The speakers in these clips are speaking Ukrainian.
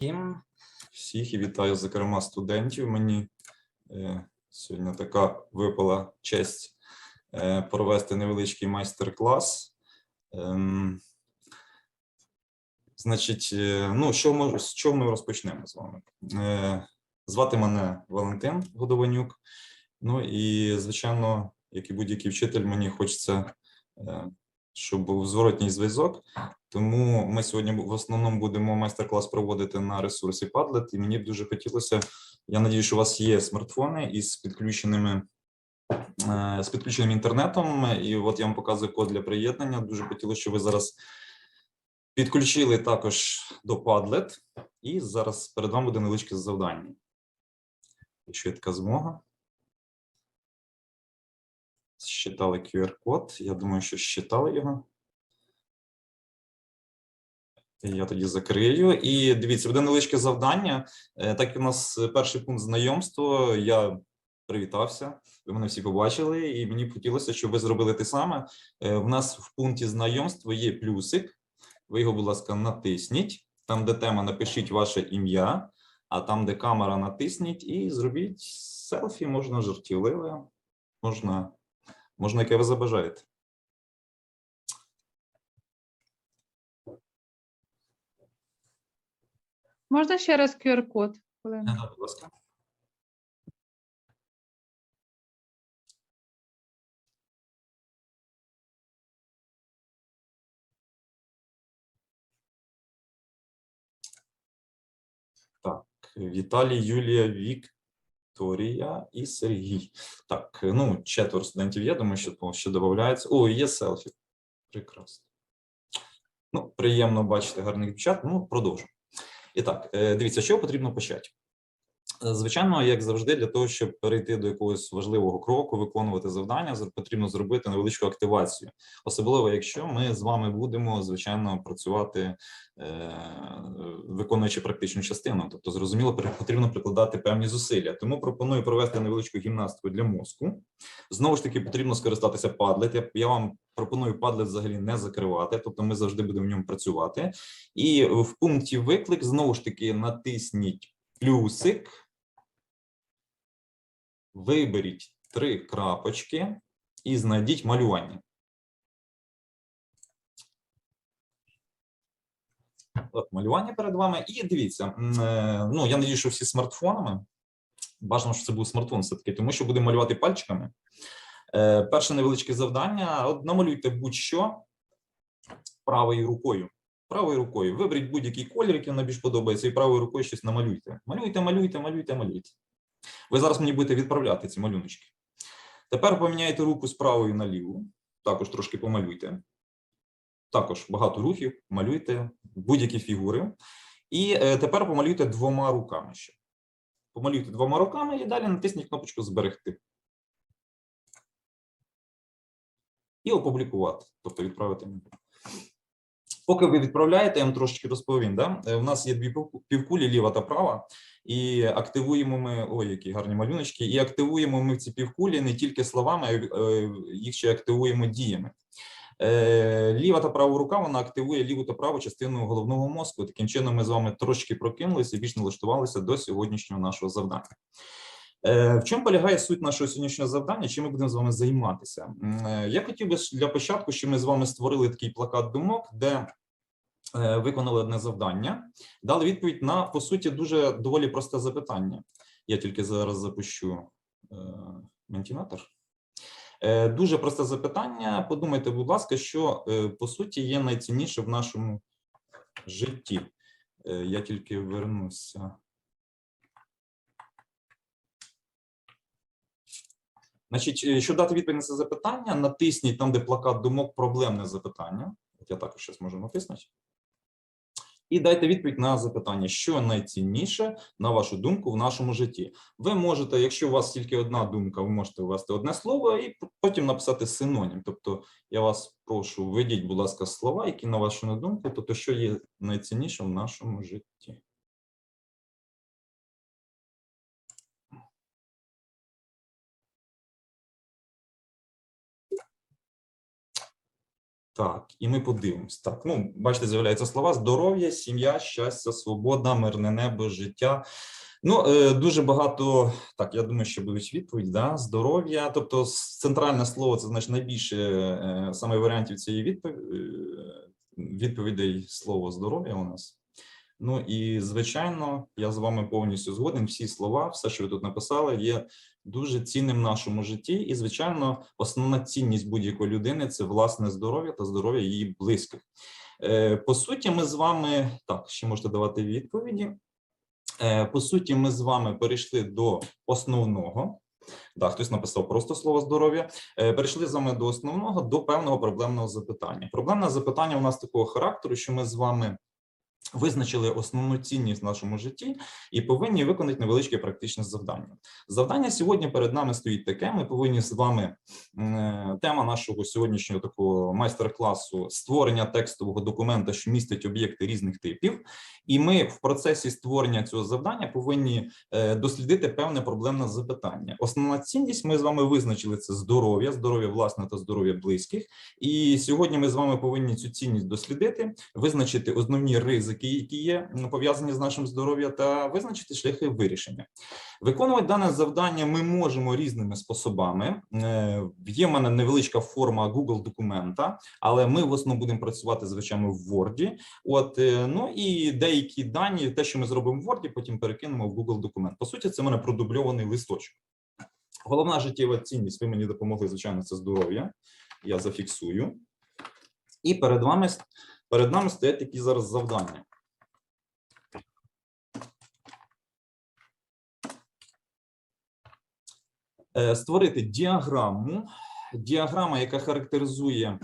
всім. Всіх і вітаю, зокрема, студентів. Мені е, сьогодні така випала честь е, провести невеличкий майстер-клас. Ем, значить, е, ну, що ми, з чого ми розпочнемо з вами? Звати мене Валентин Годованюк. Ну і, звичайно, як і будь-який вчитель, мені хочеться, е, щоб був зворотній зв'язок. Тому ми сьогодні в основному будемо майстер-клас проводити на ресурсі Padlet, і мені б дуже хотілося. Я надію, що у вас є смартфони із підключеними е, з підключеним інтернетом. І от я вам показую код для приєднання. Дуже хотілося, щоб ви зараз підключили також до Padlet, і зараз перед вами буде невеличке завдання. Якщо є така змога. Считали QR-код. Я думаю, що считали його. Я тоді закрию. І дивіться, буде невеличке завдання. Е, Так у нас перший пункт знайомство, я привітався. Ви мене всі побачили, і мені хотілося, щоб ви зробили те саме. Е, В нас в пункті знайомства є плюсик. Ви його, будь ласка, натисніть. Там, де тема, напишіть ваше ім'я, а там, де камера, натисніть і зробіть селфі, можна жартівливе, можна, можна яке ви забажаєте. Можна ще раз QR-код? Будь ласка. Так, Віталій, Юлія, Вікторія і Сергій. Так, ну, четверо студентів є, думаю, що ще додається. О, є селфі. Прекрасно. Ну, приємно бачити гарних дівчат. Ну, продовжуємо. І так, е, дивіться, що потрібно почати. Е, Звичайно, як завжди, для того, щоб перейти до якогось важливого кроку, виконувати завдання, потрібно зробити невеличку активацію. Особливо, якщо ми з вами будемо звичайно працювати, е, виконуючи практичну частину. Тобто, зрозуміло, потрібно прикладати певні зусилля. Тому пропоную провести невеличку гімнастику для мозку. Знову ж таки, потрібно скористатися Padlet. Я, вам пропоную Padlet взагалі не закривати, тобто ми завжди будемо в ньому працювати. І в пункті виклик знову ж таки натисніть плюсик. Виберіть три крапочки і знайдіть малювання. От малювання перед вами. І дивіться, е, ну я надію, що всі смартфонами. Бажано, щоб це був смартфон все-таки, тому що будемо малювати пальчиками. Е, Перше невеличке завдання: от намалюйте будь-що правою рукою. Правою рукою. Виберіть будь-який колір, який вам найбільш подобається, і правою рукою щось намалюйте. Малюйте, малюйте, малюйте, малюйте. Ви зараз мені будете відправляти ці малюночки. Тепер поміняйте руку з правою на ліву. Також трошки помалюйте. Також багато рухів, малюйте будь-які фігури. І е, тепер помалюйте двома руками ще. Помалюйте двома руками і далі натисніть кнопочку Зберегти. І опублікувати, тобто відправити мені. Поки ви відправляєте, я вам трошечки розповім. Да? Е, У нас є дві півкулі, ліва та права, і активуємо ми. Ой, які гарні малюночки. І активуємо ми ці півкулі не тільки словами, а е, їх ще активуємо діями. Е, Ліва та права рука вона активує ліву та праву частину головного мозку. Таким чином, ми з вами трошки прокинулися і більш налаштувалися до сьогоднішнього нашого завдання. В чому полягає суть нашого сьогоднішнього завдання? Чим ми будемо з вами займатися? Я хотів би для початку, щоб ми з вами створили такий плакат думок, де виконали одне завдання, дали відповідь на по суті дуже доволі просте запитання. Я тільки зараз запущу е, ментінатор. Е, Дуже просте запитання. Подумайте, будь ласка, що е, по суті є найцінніше в нашому житті. Е, Я тільки вернуся. Значить, е, щоб дати відповідь на це запитання, натисніть там, де плакат думок, проблемне запитання. От я також щось можу натиснути. І дайте відповідь на запитання, що найцінніше, на вашу думку, в нашому житті. Ви можете, якщо у вас тільки одна думка, ви можете ввести одне слово і потім написати синонім. Тобто, я вас прошу, введіть, будь ласка, слова, які на вашу думку, тобто, що є найцінніше в нашому житті. Так, і ми подивимось. Так, ну, бачите, з'являються слова: здоров'я, сім'я, щастя, свобода, мирне небо, життя. Ну, е, дуже багато. Так, я думаю, що будуть відповіді. Да? Здоров'я. Тобто, центральне слово це значить найбільше е, саме варіантів цієї відповіді, відповідей слово здоров'я у нас. Ну і звичайно, я з вами повністю згоден. Всі слова, все, що ви тут написали, є дуже цінним в нашому житті. І, звичайно, основна цінність будь-якої людини це власне здоров'я та здоров'я її близьких. Е, По суті, ми з вами так, ще можете давати відповіді. Е, По суті, ми з вами перейшли до основного. Да, хтось написав просто слово здоров'я. Е, Перейшли з вами до основного, до певного проблемного запитання. Проблемне запитання у нас такого характеру, що ми з вами визначили основну цінність в нашому житті і повинні виконати невеличке практичне завдання. Завдання сьогодні перед нами стоїть таке: ми повинні з вами е, тема нашого сьогоднішнього такого майстер-класу створення текстового документа, що містить об'єкти різних типів. І ми в процесі створення цього завдання повинні е, дослідити певне проблемне запитання. Основна цінність ми з вами визначили це здоров'я, здоров'я власне та здоров'я близьких. І сьогодні ми з вами повинні цю цінність дослідити, визначити основні ризики, які є пов'язані з нашим здоров'ям, та визначити шляхи вирішення. Виконувати дане завдання ми можемо різними способами. Е, Є в мене невеличка форма Google документа, але ми в основному будемо працювати звичайно в Word. От е, ну і деякі дані, те, що ми зробимо в Word, потім перекинемо в Google документ. По суті, це в мене продубльований листочок. Головна життєва цінність. Ви мені допомогли, звичайно, це здоров'я. Я зафіксую. І перед вами перед нами стоять такі зараз завдання. Е, Створити діаграму, діаграма, яка характеризує.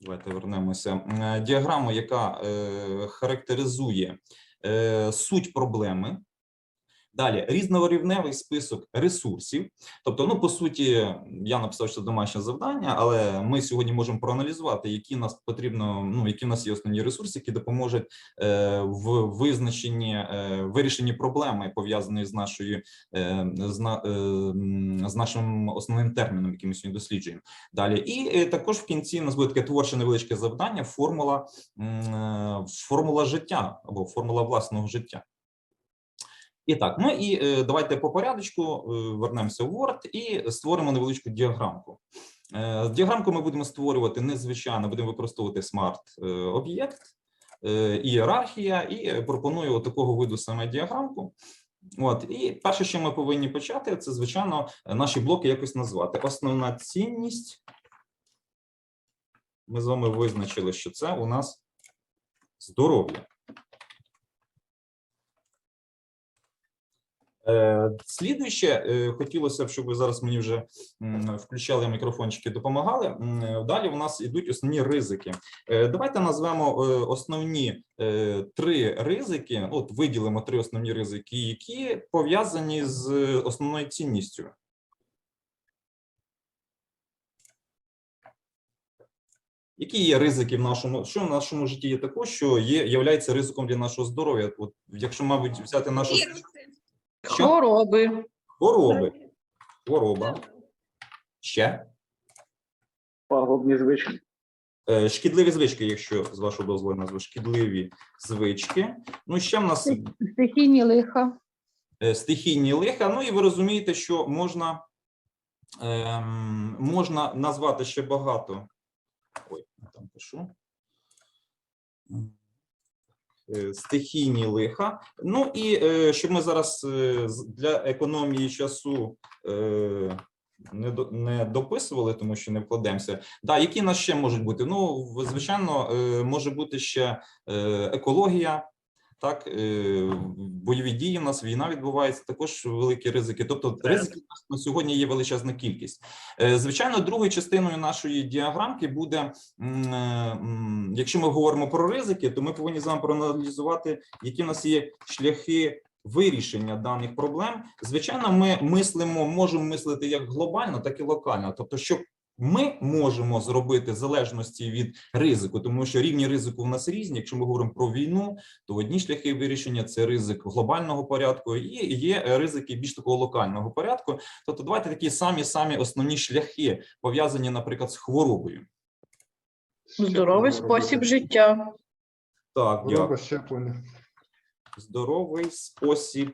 Давайте вернемося. Діаграма, Діаграму, яка е, характеризує е, суть проблеми. Далі різноривневий список ресурсів. Тобто, ну по суті, я написав, що домашнє завдання, але ми сьогодні можемо проаналізувати, які нас потрібно, ну які в нас є основні ресурси, які допоможуть е, в визначенні е, вирішенні проблеми пов'язаної з нашою е, з, на, е, з нашим основним терміном, який ми сьогодні досліджуємо. Далі, і е, також в кінці у нас буде таке творче невеличке завдання: формула е, формула життя або формула власного життя. І так, ну і е, давайте по порядочку е, вернемося в Word і створимо невеличку діаграмку. Е, діаграмку ми будемо створювати незвичайно, будемо використовувати смарт-об'єкт, ієрархія, і пропоную такого виду саме діаграмку. От, і перше, що ми повинні почати, це, звичайно, наші блоки якось назвати. Основна цінність. Ми з вами визначили, що це у нас здоров'я. Слідуюче, е, хотілося б, щоб ви зараз мені вже включали мікрофончики, допомагали. Е, Далі у нас ідуть основні ризики. Е, Давайте назвемо е, основні е, три ризики. От виділимо три основні ризики, які пов'язані з основною цінністю. Які є ризики в нашому, що в нашому житті є також, що є являється ризиком для нашого здоров'я? От, якщо, мабуть, взяти нашу що? Хвороби. Хвороби. Хвороба. Ще. Пагубні звички. Е, Шкідливі звички, якщо з вашого дозволу назву шкідливі звички. Ну, ще в нас Стихійні лиха. е, стихійні лиха. Ну і ви розумієте, що можна, ем, можна назвати ще багато. Ой, я там пишу. Стихійні лиха. Ну і е, щоб ми зараз е, для економії часу е, не, до- не дописували, тому що не вкладемося. Да, які нас ще можуть бути? Ну, звичайно, е, може бути ще е, екологія. Так, е, бойові дії в нас війна відбувається, також великі ризики. Тобто, ризиків на сьогодні є величезна кількість. Е, Звичайно, другою частиною нашої діаграмки буде, е, якщо ми говоримо про ризики, то ми повинні з вами проаналізувати, які в нас є шляхи вирішення даних проблем. Звичайно, ми мислимо, можемо мислити як глобально, так і локально. Тобто, що ми можемо зробити в залежності від ризику, тому що рівні ризику в нас різні. Якщо ми говоримо про війну, то одні шляхи вирішення це ризик глобального порядку, і є ризики більш такого локального порядку. Тобто, давайте такі самі самі основні шляхи пов'язані, наприклад, з хворобою. Здоровий спосіб життя. Так, Хвороба щеплення. Здоровий спосіб.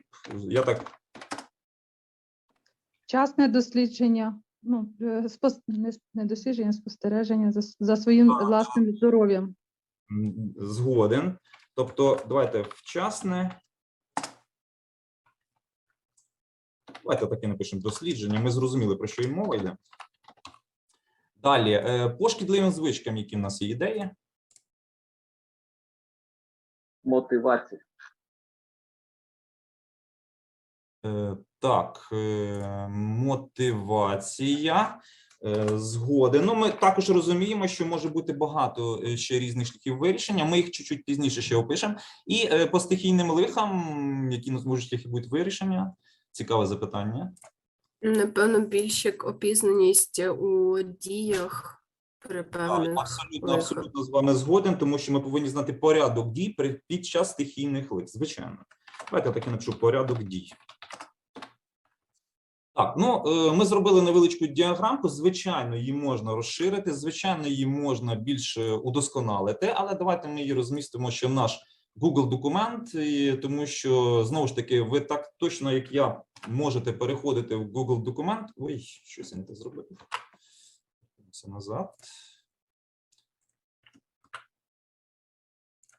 Я так Вчасне дослідження. Ну, е, спос- не, дослідження, спостереження за, за своїм А, власним здоров'ям. згоден. Тобто, давайте вчасне. Давайте так і напишемо дослідження. Ми зрозуміли, про що і мова йде. Далі, е, по шкідливим звичкам, які в нас є ідеї. Мотивація. Так, е, мотивація. Е, Згоден. Ну, ми також розуміємо, що може бути багато е, ще різних шляхів вирішення. Ми їх чуть-чуть пізніше ще опишемо. І по стихійним лихам, які нас можуть шляхи будуть вирішення. Цікаве запитання. Напевно, більш як опізнаність у діях при певних Абсолютно, лихах. абсолютно з вами згоден, тому що ми повинні знати порядок дій під час стихійних лих. Звичайно. Давайте я так і напишу порядок дій. Так, ну е, ми зробили невеличку діаграмку. Звичайно, її можна розширити, звичайно, її можна більше удосконалити, але давайте ми її розмістимо ще в наш Google документ, тому що знову ж таки, ви так точно, як я, можете переходити в Google документ. Ой, щось я не те зробив. Це назад.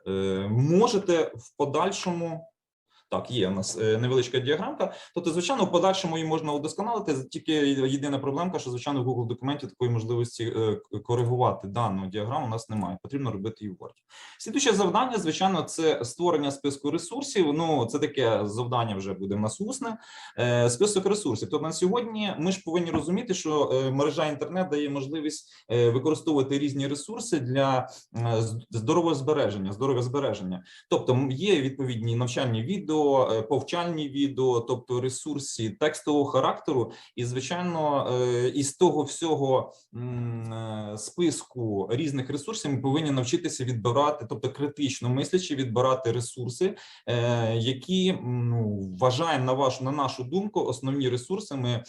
Е, Можете в подальшому. Так, є у нас е, невеличка діаграмка. Тобто, звичайно, в подальшому її можна удосконалити. Тільки єдина проблемка, що звичайно в Google документі такої можливості е, коригувати дану діаграму у нас немає. Потрібно робити її в Word. Слідуюче завдання, звичайно, це створення списку ресурсів. Ну, це таке завдання вже буде в нас усне. Е, Список ресурсів. Тобто на сьогодні ми ж повинні розуміти, що мережа інтернет дає можливість використовувати різні ресурси для здорового збереження, здоров'я збереження. Тобто є відповідні навчальні відео, е, повчальні відео, тобто ресурси текстового характеру, і звичайно, е, із того всього е, списку різних ресурсів ми повинні навчитися відбирати, тобто критично мислячи, відбирати ресурси, які ну, вважаємо на вашу на нашу думку основні ресурси.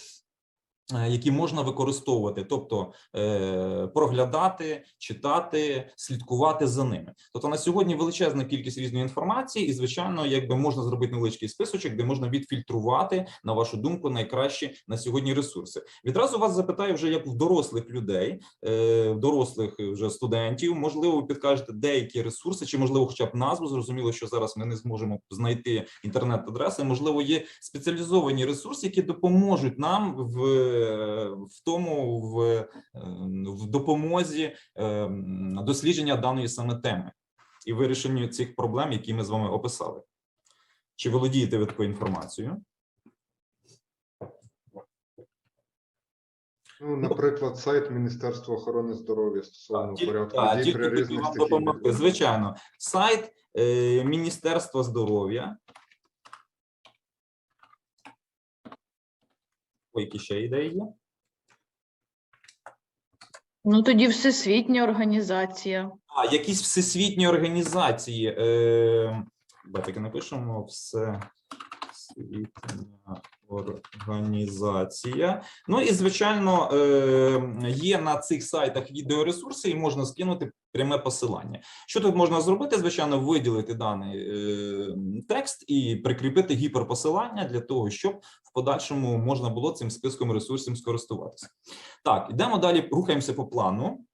Е, які можна використовувати, тобто е, проглядати, читати, слідкувати за ними. Тобто на сьогодні величезна кількість різної інформації, і звичайно, якби можна зробити невеличкий списочок, де можна відфільтрувати на вашу думку найкращі на сьогодні ресурси. Відразу вас запитаю вже як в дорослих людей, е, дорослих вже студентів. Можливо, підкажете деякі ресурси, чи можливо, хоча б назву. Зрозуміло, що зараз ми не зможемо знайти інтернет-адреси. Можливо, є спеціалізовані ресурси, які допоможуть нам в, в тому в, е, в допомозі е, дослідження даної саме теми і вирішенню цих проблем, які ми з вами описали. Чи володієте ви такою інформацією? Ну, наприклад, сайт Міністерства охорони здоров'я стосовно тільки- порядку так, дій при різних допомогти. Звичайно, сайт е, Міністерства здоров'я. Які ще ідеї є? Ну тоді всесвітня організація. А, якісь всесвітні організації. Е, давайте напишемо напишемо всесвітня організація. Ну і звичайно, е, є на цих сайтах відеоресурси, і можна скинути пряме посилання. Що тут можна зробити? Звичайно, виділити даний е, текст і прикріпити гіперпосилання для того, щоб в подальшому можна було цим списком ресурсів скористуватися. Так, йдемо далі, рухаємося по плану.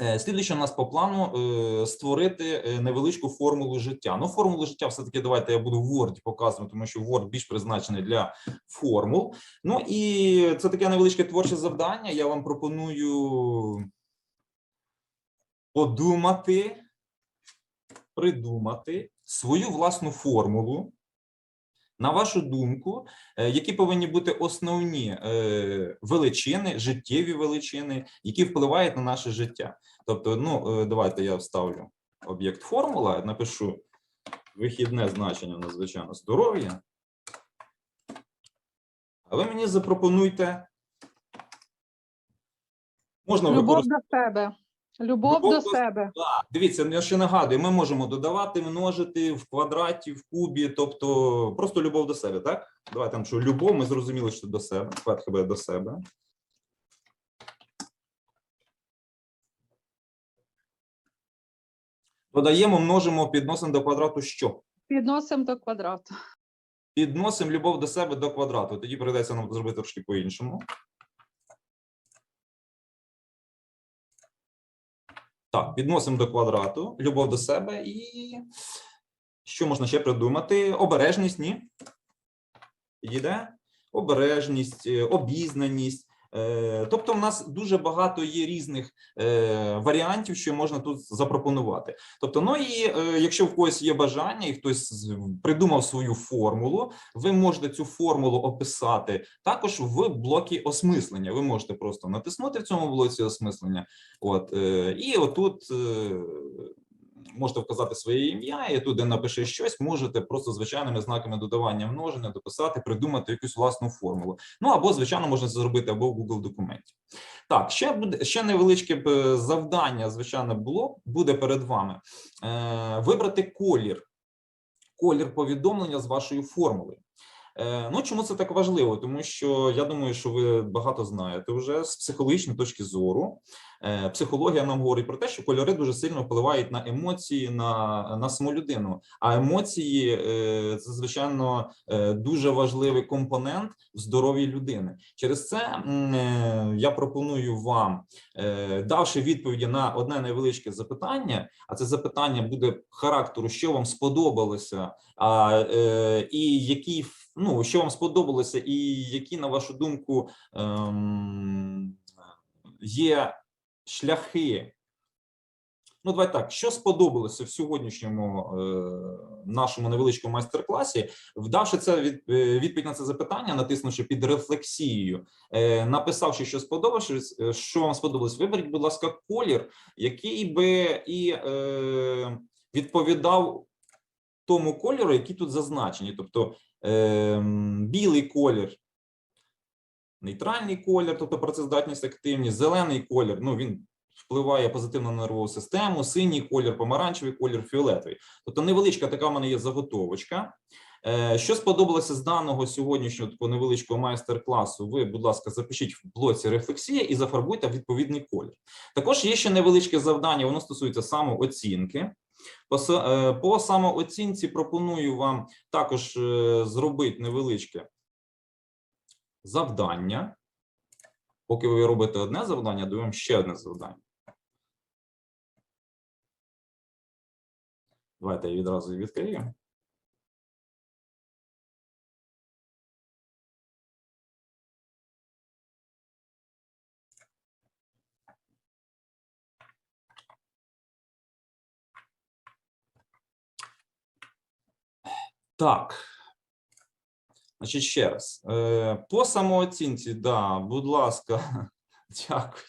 Е, Слідуюче у нас по плану е, створити е, невеличку формулу життя. Ну, формулу життя все-таки давайте я буду в Word показувати, тому що Word більш призначений для формул. Ну і це таке невеличке творче завдання. Я вам пропоную подумати, придумати свою власну формулу. На вашу думку, е, які повинні бути основні е, величини, життєві величини, які впливають на наше життя? Тобто, ну е, давайте я вставлю об'єкт формула, напишу вихідне значення надзвичайно здоров'я. А ви мені запропонуйте. Можна Любов використовувати. до себе. Любов Любов до до себе. Так, дивіться, я ще нагадую, ми можемо додавати, множити в квадраті, в кубі, тобто просто любов до себе, так? Давайте там, що любов, ми зрозуміли, що до себе, тепер до себе. Додаємо, множимо, підносимо до квадрату що? Підносимо до квадрату. Підносимо любов до себе до квадрату. Тоді прийдеться нам зробити трошки по-іншому. Так, підносимо до квадрату, любов до себе і що можна ще придумати? Обережність, ні? Підійде? Обережність, е, обізнаність. Е, Тобто, в нас дуже багато є різних е, варіантів, що можна тут запропонувати. Тобто, ну і е, якщо в когось є бажання, і хтось придумав свою формулу, ви можете цю формулу описати також в блокі осмислення. Ви можете просто натиснути в цьому блоці осмислення. От і отут можете вказати своє ім'я, і тут, де напише щось, можете просто звичайними знаками додавання множення дописати, придумати якусь власну формулу. Ну або, звичайно, можна це зробити або в Google документі. Так, ще буде ще невеличке е, завдання, звичайно, було буде перед вами. Е, вибрати колір, колір повідомлення з вашою формулою. Е, Ну, чому це так важливо? Тому що я думаю, що ви багато знаєте вже з психологічної точки зору. Е, Психологія нам говорить про те, що кольори дуже сильно впливають на емоції, на, на саму людину. А емоції е, це звичайно дуже важливий компонент в здоров'ї людини. Через це я пропоную вам, давши відповіді на одне невеличке запитання, а це запитання буде характеру, що вам сподобалося, а, і які ф- ну, що вам сподобалося, і які, на вашу думку, ем, є шляхи. Ну, давай так, що сподобалося в сьогоднішньому е, нашому невеличкому майстер-класі, вдавши це від, е, відповідь на це запитання, натиснувши під рефлексією, е, написавши, що сподобалося, е, що вам сподобалось, виберіть, будь ласка, колір, який би і е, відповідав тому кольору, який тут зазначені. Тобто е, білий колір, нейтральний колір, тобто працездатність, активність, зелений колір, ну він впливає позитивно на нервову систему, синій колір, помаранчевий колір, фіолетовий. Тобто невеличка така в мене є заготовочка. Е, Що сподобалося з даного сьогоднішнього такого невеличкого майстер-класу? Ви, будь ласка, запишіть в блоці рефлексія і зафарбуйте відповідний колір. Також є ще невеличке завдання, воно стосується самооцінки. Е, по самооцінці пропоную вам також е, зробити невеличке завдання. Поки ви робите одне завдання, даю вам ще одне завдання. Давайте я відразу відкрию. Так. Значить, ще раз. Е, По самооцінці, да, будь ласка, дякую.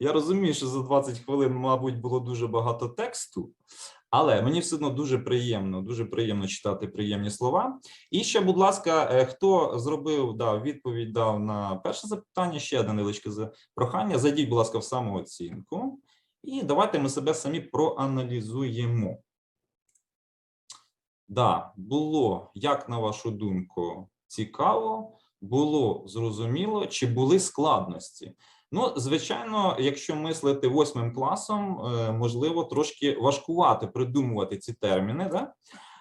Я розумію, що за 20 хвилин, мабуть, було дуже багато тексту, але мені все одно дуже приємно, дуже приємно читати приємні слова. І ще, будь ласка, е, хто зробив дав відповідь дав на перше запитання, ще одне невеличке прохання. Зайдіть, будь ласка, в самооцінку, і давайте ми себе самі проаналізуємо. Да, було, як на вашу думку, цікаво, було зрозуміло, чи були складності. Ну, звичайно, якщо мислити восьмим класом, е, можливо, трошки важкувати придумувати ці терміни. Да?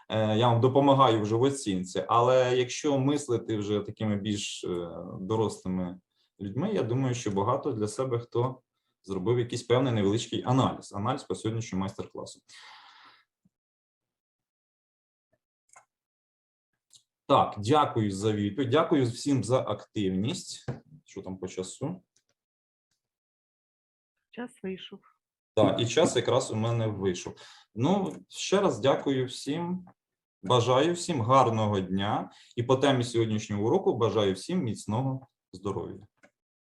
Е, Я вам допомагаю вже в оцінці, але якщо мислити вже такими більш е, дорослими людьми, я думаю, що багато для себе хто зробив якийсь певний невеличкий аналіз, аналіз по сьогоднішньому майстер-класу. Так, дякую за відповідь. Дякую всім за активність. Що там по часу? Час вийшов. Так, і час якраз у мене вийшов. Ну, ще раз дякую всім. Бажаю всім гарного дня. І по темі сьогоднішнього уроку бажаю всім міцного здоров'я.